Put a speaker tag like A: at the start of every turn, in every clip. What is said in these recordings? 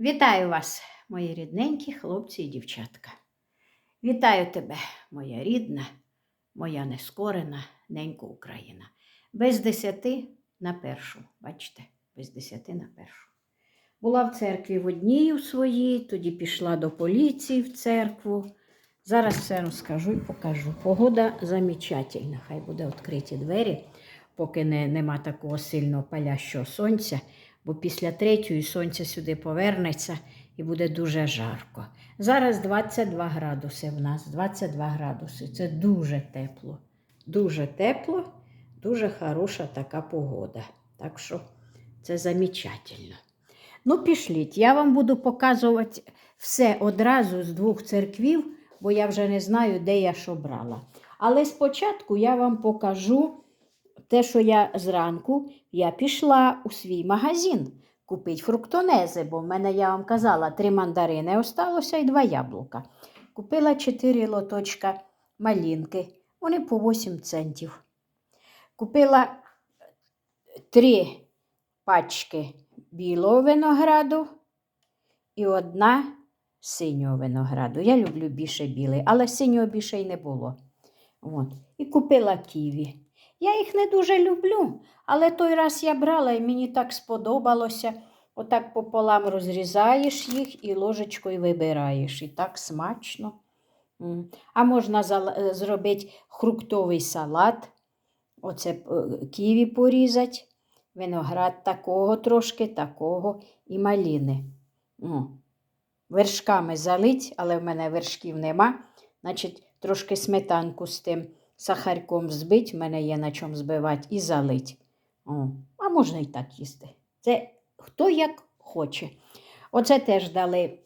A: Вітаю вас, мої рідненькі хлопці і дівчатка. Вітаю тебе, моя рідна, моя нескорена ненька Україна. Без десяти на першу. Бачите, без десяти на першу. Була в церкві в одній у своїй, тоді пішла до поліції в церкву. Зараз все розкажу і покажу. Погода замечательна. Хай буде відкриті двері, поки не, нема такого сильного палящого сонця бо після третьої сонце сюди повернеться і буде дуже жарко. Зараз 22 градуси в нас, 22 градуси. Це дуже тепло. Дуже тепло, дуже хороша така погода. Так що це замечательно. Ну, пішліть, я вам буду показувати все одразу з двох церквів, бо я вже не знаю, де я що брала. Але спочатку я вам покажу те, що я зранку я пішла у свій магазин купити фруктонези, бо в мене, я вам казала, три мандарини осталося і два яблука. Купила чотири лоточка малинки, вони по 8 центів. Купила три пачки білого винограду і одна синього винограду. Я люблю більше білий, але синього більше й не було. От. І купила ківі. Я їх не дуже люблю, але той раз я брала і мені так сподобалося. Отак пополам розрізаєш їх і ложечкою вибираєш. І так смачно. А можна е, зробити фруктовий салат. Оце е, ківі порізати, виноград такого трошки, такого і маліни. Вершками залить, але в мене вершків нема. Значить, трошки сметанку з тим сахарком збить, мене є на чому збивати, і залить. О, а можна і так їсти. Це хто як хоче. Оце теж дали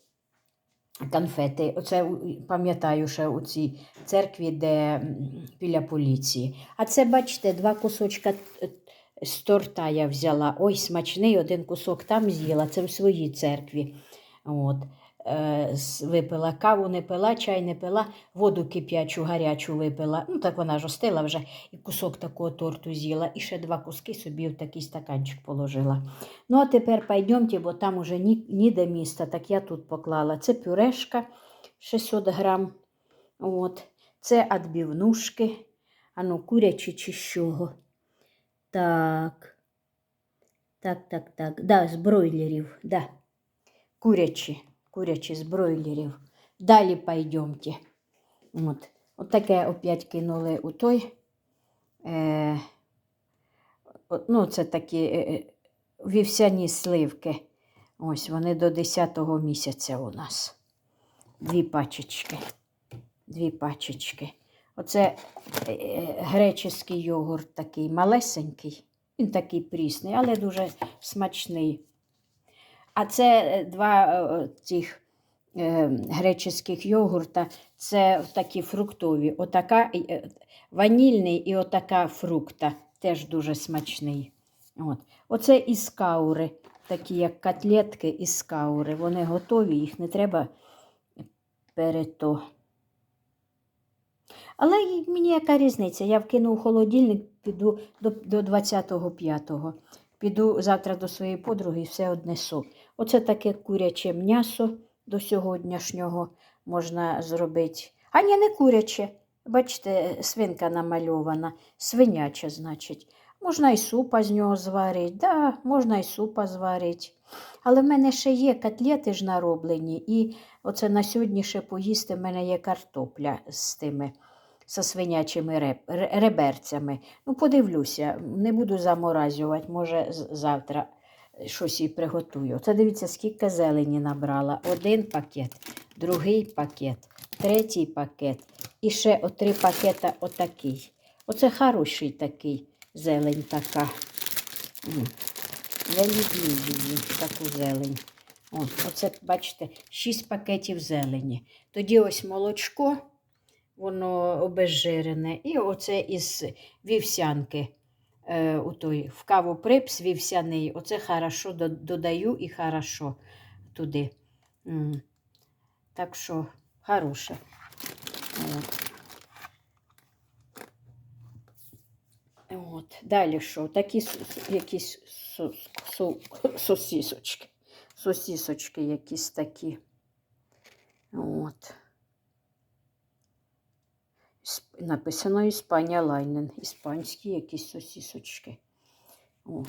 A: конфети. Оце пам'ятаю ще у цій церкві, де біля поліції. А це, бачите, два кусочка е, з торта я взяла. Ой, смачний, один кусок там з'їла. Це в своїй церкві. От. Е, випила каву, не пила, чай не пила, воду кип'ячу, гарячу випила. Ну, так вона ж остила вже, і кусок такого торту з'їла, і ще два куски собі в такий стаканчик положила. Ну, а тепер пойдемте, бо там уже ні, ніде міста, так я тут поклала. Це пюрешка 600 грам. От. Це відбивнушки. Ану, курячі чи чого. Так. Так, так, так. Да, з бройлерів. Да. Курячі. Курячі з бройлерів. Далі пойдемте. От. От таке опять кинули у той. Е, ну, це такі е, е, вівсяні сливки. Ось вони до 10-го місяця у нас. Дві пачечки. Дві пачечки. Оце е, е, греческий йогурт такий малесенький. Він такий прісний, але дуже смачний. А це е, два е, цих е, греческих йогурта, це такі фруктові. Отака ванільний і отака фрукта, теж дуже смачний. От. Оце із каури, такі як котлетки із каури. Вони готові, їх не треба перето. Але мені яка різниця? Я вкину в холодильник, піду до, до 25-го. Піду завтра до своєї подруги і все однесу. Оце таке куряче м'ясо до сьогоднішнього можна зробити. А ні, не куряче. Бачите, свинка намальована, свиняче, значить. Можна і супа з нього зварити, да, можна і супа зварити. Але в мене ще є котлети ж нароблені, і оце на сьогодні ще поїсти в мене є картопля з тими со свинячими реб- реберцями. Ну, подивлюся, не буду заморазювати, може завтра щось і приготую. Це дивіться, скільки зелені набрала. Один пакет, другий пакет, третій пакет і ще три пакета отакий. Оце хороший такий зелень така. Я люблю її, таку зелень. О, оце, бачите, 6 пакетів зелені. Тоді ось молочко, воно обезжирене. І оце із вівсянки. Е, у той, в каву припс вівсяний. Оце хорошо додаю і хорошо туди. Так що хороше. От. Далі що? Такі якісь со- со- сосісочки. сосісочки якісь такі. От. Написано Іспанія Лайнен. Іспанські якісь сосісочки. О.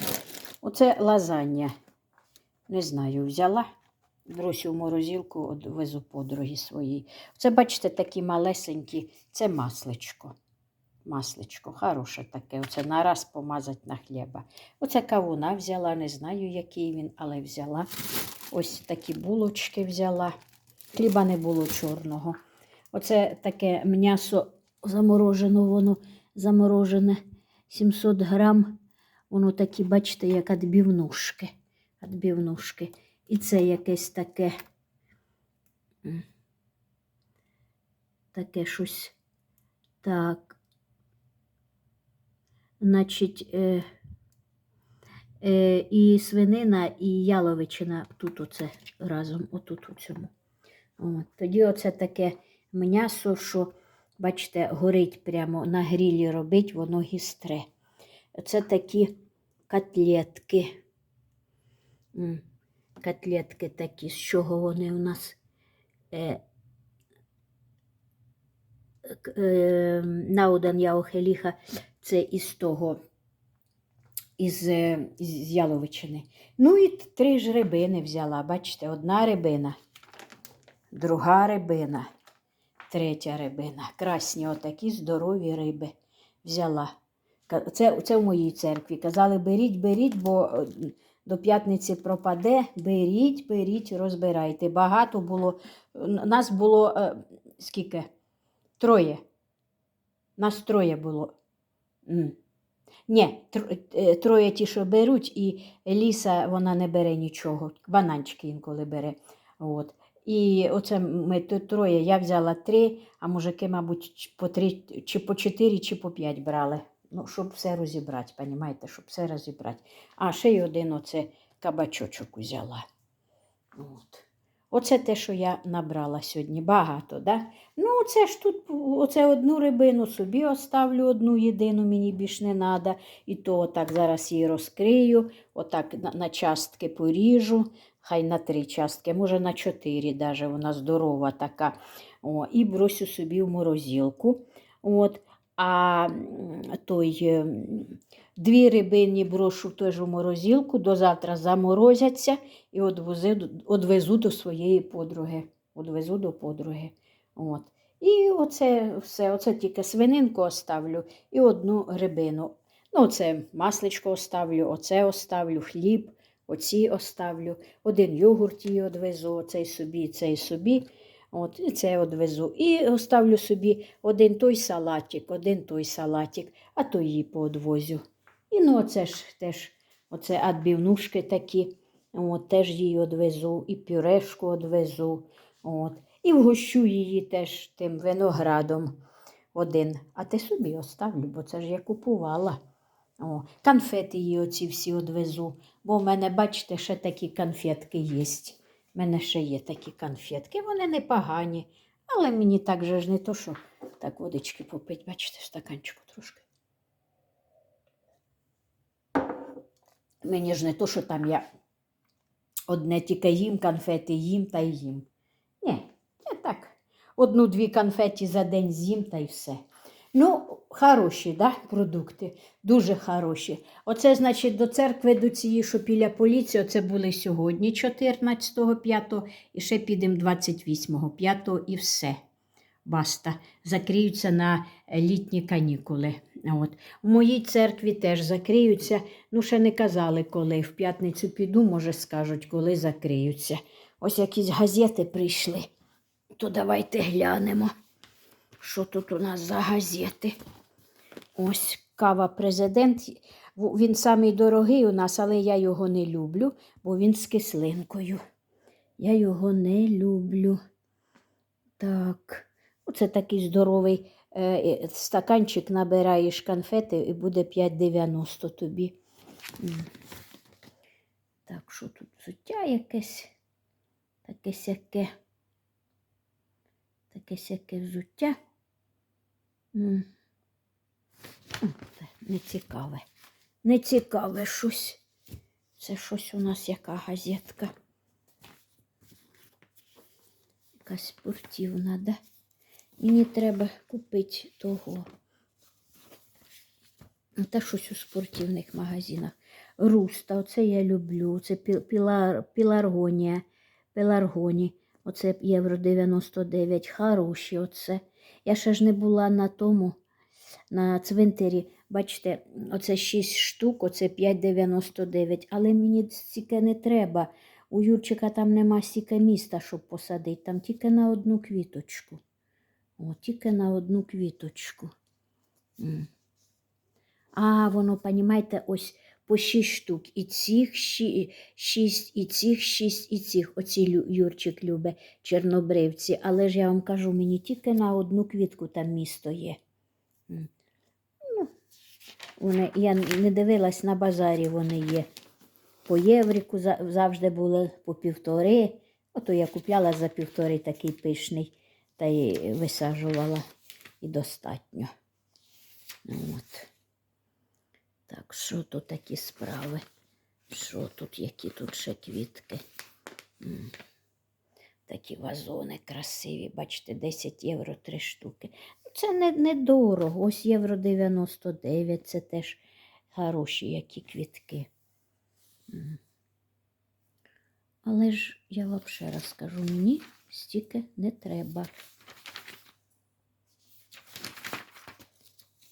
A: Оце лазання. Не знаю, взяла. Бросю в морозилку, одвезу подруги своїй. Це, бачите, такі малесенькі, це масличко. Масличко, хороше таке. Оце нараз помазати на хліба. Оце кавуна взяла, не знаю, який він, але взяла. Ось такі булочки взяла. Хліба не було чорного. Оце таке м'ясо заморожено, воно заморожене 700 грам. Воно такі, бачите, як відбівнушки. Відбівнушки. І це якесь таке. Таке щось. Так. Значить, е, е, і свинина, і яловичина тут оце разом, отут у цьому. От. Тоді оце таке м'ясо, що, бачите, горить прямо на грілі робить, воно гістре. Це такі котлетки. Котлетки такі, з чого вони у нас. Е, е, Наудан Яохеліха, це із того, із, е, з яловичини. Ну і три ж рибини взяла. Бачите, одна рибина, друга рибина, третя рибина. Красні отакі здорові риби взяла. Це, це в моїй церкві. Казали, беріть, беріть, бо е, до п'ятниці пропаде. Беріть, беріть, розбирайте. Багато було. Нас було е, скільки? Троє. Нас троє було. Ні, е, троє ті, що беруть, і Ліса вона не бере нічого. Бананчики інколи бере. От. І оце ми троє. Я взяла три, а мужики, мабуть, по три, чи по чотири, чи по п'ять брали. Ну, щоб все розібрати, понімаєте, щоб все розібрати. А ще й один оце кабачочок взяла. От. Оце те, що я набрала сьогодні. Багато, да? Ну, це ж тут, оце одну рибину собі оставлю, одну єдину, мені більш не треба. І то отак зараз її розкрию, отак на, на частки поріжу, хай на три частки, може на чотири, даже вона здорова така. О, і бросю собі в морозилку. От. А той, е, дві рибині брошу теж у морозилку, до завтра заморозяться і одвезу, одвезу до своєї подруги. Одвезу до подруги. От. І оце все, оце тільки свининку оставлю і одну рибину. Ну, оце масличко оставлю, оце оставлю, хліб, оці оставлю. Один йогурт її одвезу, оцей собі, цей собі. От, це одвезу. І оставлю собі один той салатик, один той салатик, а то її поодвозю. І ну, оце ж теж, оце адбівнушки такі. От, теж її одвезу, і пюрешку одвезу. От. І вгощу її теж тим виноградом один. А те собі оставлю, бо це ж я купувала. О, конфети її оці всі одвезу. Бо в мене, бачите, ще такі конфетки є. У мене ще є такі конфетки, вони непогані. Але мені так же ж не то, що так водички попить, бачите, в стаканчику трошки. Мені ж не то, що там я одне тільки їм конфети їм та їм. Ні, я так. Одну-дві конфеті за день з'їм та й все. Ну, хороші, да, продукти, дуже хороші. Оце, значить, до церкви до цієї, що біля поліції, оце були сьогодні, 14.05, і ще підемо 28.05 і все. Баста. Закриються на е, літні канікули. От. В моїй церкві теж закриються. Ну, ще не казали, коли. В п'ятницю піду, може, скажуть, коли закриються. Ось якісь газети прийшли. То давайте глянемо, що тут у нас за газети. Ось кава президент. Він самий дорогий у нас, але я його не люблю, бо він з кислинкою. Я його не люблю. Так, оце такий здоровий е, стаканчик набираєш конфети і буде 5,90 тобі. Так, що тут взуття якесь? Таке сяке. Таке сяке взуття. Це не цікаве. Щось. Це щось у нас яка газетка. якась спортивна, да? Мені треба купити того. Ну, Та щось у спортивних магазинах. Руста, оце я люблю. Це пілар, піларгонія. Пеларгоні. Оце євро 99. Хороші оце. Я ще ж не була на тому, на цвинтарі. Бачите, оце 6 штук, оце 5,99. Але мені стільки не треба. У Юрчика там нема стільки міста, щоб посадити. Там тільки на одну квіточку. О, тільки на одну квіточку. А, воно, понімаєте, ось по 6 штук. І цих 6, і цих 6, і цих. Оці Юрчик любить чорнобривці. Але ж я вам кажу, мені тільки на одну квітку там місто є. Ну, вони, я не дивилась на базарі, вони є. По єврику за- завжди були по півтори. Ото я купляла за півтори такий пишний та й висаджувала і достатньо. От. Так, що тут такі справи? Що тут, які тут ще квітки? Такі вазони красиві, бачите, 10 євро три штуки. Ну, Це не, не дорого. Ось євро 99, це теж хороші які квітки. Але ж я вам ще раз скажу, мені стільки не треба.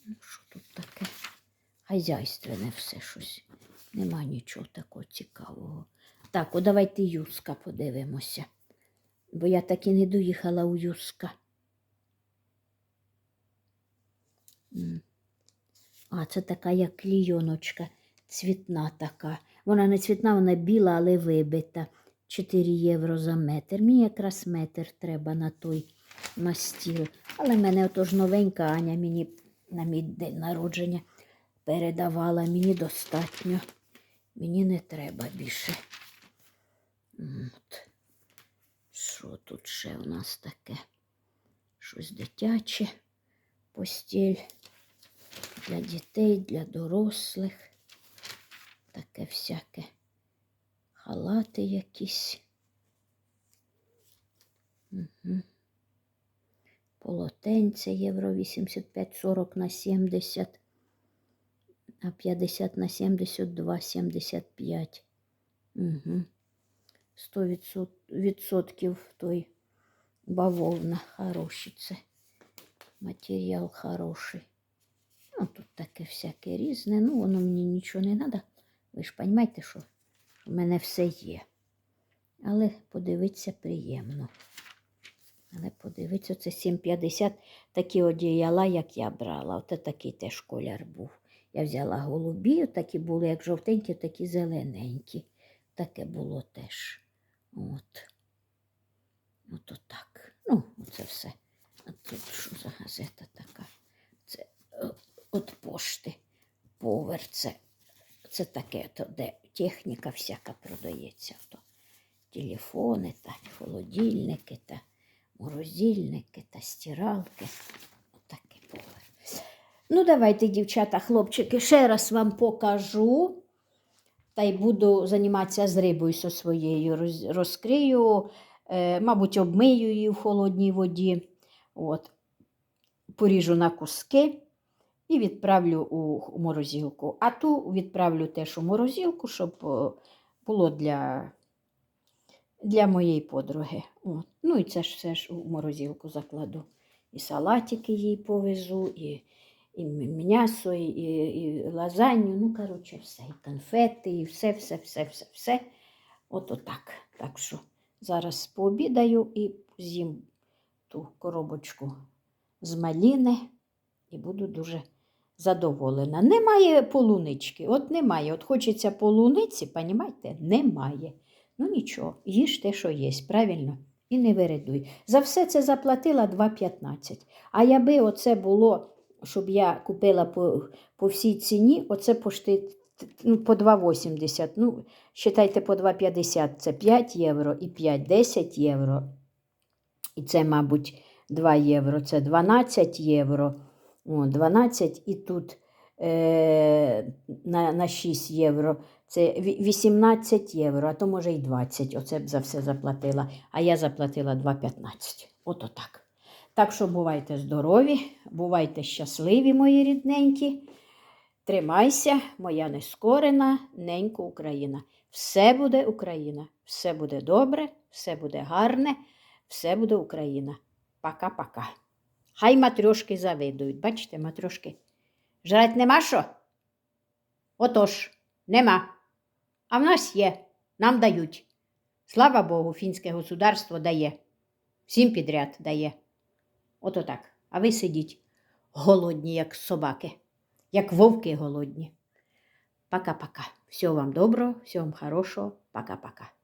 A: Ну, що тут таке? Хазяйственне все щось. Нема нічого такого цікавого. Так, о, давайте Юска подивимося. Бо я так і не доїхала у Юска. А, це така як клійоночка, цвітна така. Вона не цвітна, вона біла, але вибита. 4 євро за метр. Мені якраз метр треба на той на стіл. Але мене отож новенька Аня мені на мій день народження передавала. Мені достатньо. Мені не треба більше. От. Що тут ще у нас таке? Щось дитяче, постіль для дітей, для дорослих. Таке всяке. Халати якісь. Угу. Полотенце євро 85-40 на 70, а 50 на 72, 75. Угу. 100 відсот- відсотків той бавовна хороший це. Матеріал хороший. Ну, тут таке всяке різне. Ну, воно мені нічого не треба. Ви ж розумієте, що в мене все є. Але подивитися приємно. Але подивитися, це 7,50 такі одіяла, як я брала. Оце такий теж колір був. Я взяла голубі, такі були, як жовтенькі, такі зелененькі. Таке було теж. От. От отак. Ну, оце все. А тут що за газета така? Це е, от пошти. Повер. Це, це таке, то, де техніка всяка продається. То телефони, та холодильники, та морозильники, та стиралки. Отакий повер. Ну, давайте, дівчата, хлопчики, ще раз вам покажу. Та й буду займатися з рибою со своєю. Розкрию, е, мабуть, обмию її в холодній воді. От. Поріжу на куски і відправлю у морозилку. А ту відправлю теж у морозилку, щоб е, було для, для моєї подруги. От. Ну і це ж все ж у морозилку закладу. І салатики їй повезу, і, і м'ясо, і, і, лазанью. Ну, коротше, все. І конфети, і все, все, все, все, все. От отак. Так що зараз пообідаю і з'їм ту коробочку з маліни і буду дуже задоволена. Немає полунички, от немає. От хочеться полуниці, понімаєте? Немає. Ну нічого, їж те, що є, правильно? І не виридуй. За все це заплатила 2,15. А якби оце було, щоб я купила по, по всій ціні, оце пошти ну, по 2,80. Ну, считайте по 2,50 це 5 євро і 5 10 євро. І це, мабуть, 2 євро, це 12 євро. О, 12 і тут е, на, на 6 євро. Це 18 євро, а то може й 20. Оце б за все заплатила. А я заплатила 2,15. Ото так. Так що бувайте здорові, бувайте щасливі, мої рідненькі. Тримайся, моя нескорена, ненька Україна. Все буде Україна, все буде добре, все буде гарне, все буде Україна. Пока-пока. Хай матрьошки завидують. Бачите, матрьошки. Жрать нема що? Отож, нема. А в нас є, нам дають. Слава Богу, фінське государство дає. Всім підряд дає. Ото так. А ви сидіть голодні, як собаки, як вовки голодні. Пока-пока. Всього вам доброго, всього вам хорошого. Пока-пока.